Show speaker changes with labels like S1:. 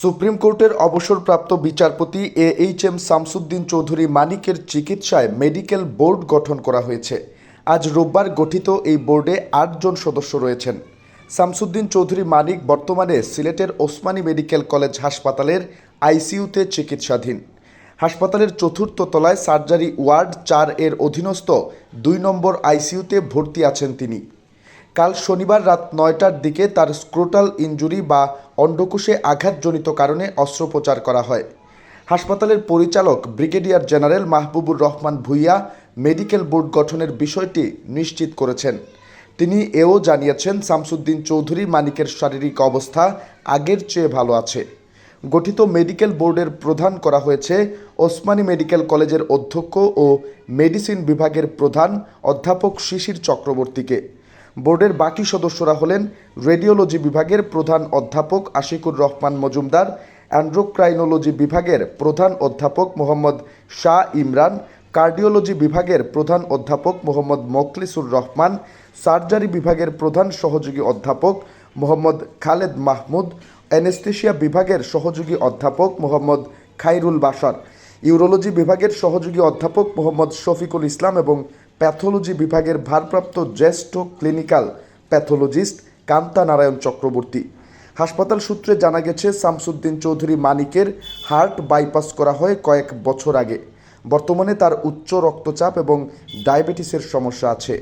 S1: Supreme কোর্টের অবসরপ্রাপ্ত বিচারপতি A H M Shamsuddin Chowdhury মানিকের চিকিৎসায় মেডিকেল বোর্ড গঠন করা হয়েছে। আজ রোববার গঠিত এই বোর্ডে আটজন সদস্য রয়েছেন। শামসুদ্দিন চৌধুরী মানিক বর্তমানে সিলেটের ওসমানী মেডিকেল কলেজ হাসপাতালের আইসিইউতে চিকিৎসাধীন। হাসপাতালের চতুর্থ তলায় সার্জারি ওয়ার্ড চার এর অধীনস্থ দুই নম্বর আইসিইউতে ভর্তি আছেন তিনি। কাল শনিবার রাত নয়টার দিকে তার স্ক্রোটাল ইনজুরি বা অন্ডকোষে আঘাতজনিত কারণে অস্ত্রোপচার করা হয়। হাসপাতালের পরিচালক brigadier general Mahbubur Rahman Bhuiyan medical board গঠনের বিষয়টি নিশ্চিত করেছেন। তিনি এও জানিয়েছেন, শামসুদ্দিন চৌধুরী মানিকের শারীরিক অবস্থা আগের চেয়ে ভালো আছে। গঠিত মেডিকেল বোর্ডের প্রধান করা হয়েছে ওসমানী মেডিকেল কলেজের অধ্যক্ষ ও মেডিসিন বিভাগের প্রধান অধ্যাপক শিশির চক্রবর্তীকে। বোর্ডের বাকি সদস্যরা হলেন রেডিওলজি বিভাগের প্রধান অধ্যাপক আশিকুর রহমান মজুমদার, অ্যান্ড্রোক্রাইনোলজি বিভাগের প্রধান অধ্যাপক মোহাম্মদ শাহ ইমরান, কার্ডিওলজি বিভাগের প্রধান অধ্যাপক মোহাম্মদ মোখলিসুর রহমান, সার্জারি বিভাগের প্রধান সহযোগী অধ্যাপক মোহাম্মদ খালেদ মাহমুদ, অ্যানেস্থেশিয়া বিভাগের সহযোগী অধ্যাপক মোহাম্মদ খাইরুল বাশার, ইউরোলজি বিভাগের সহযোগী অধ্যাপক মোহাম্মদ শফিকুল ইসলাম এবং প্যাথোলজি বিভাগের ভারপ্রাপ্ত জ্যেষ্ঠ ক্লিনিক্যাল প্যাথোলজিস্ট কান্তা নারায়ণ চক্রবর্তী। হাসপাতাল সূত্রে জানা গেছে, শামসুদ্দিন চৌধুরী মানিকের হার্ট বাইপাস করা হয় কয়েক বছর আগে। বর্তমানে তার উচ্চ রক্তচাপ এবং ডায়াবেটিসের সমস্যা আছে।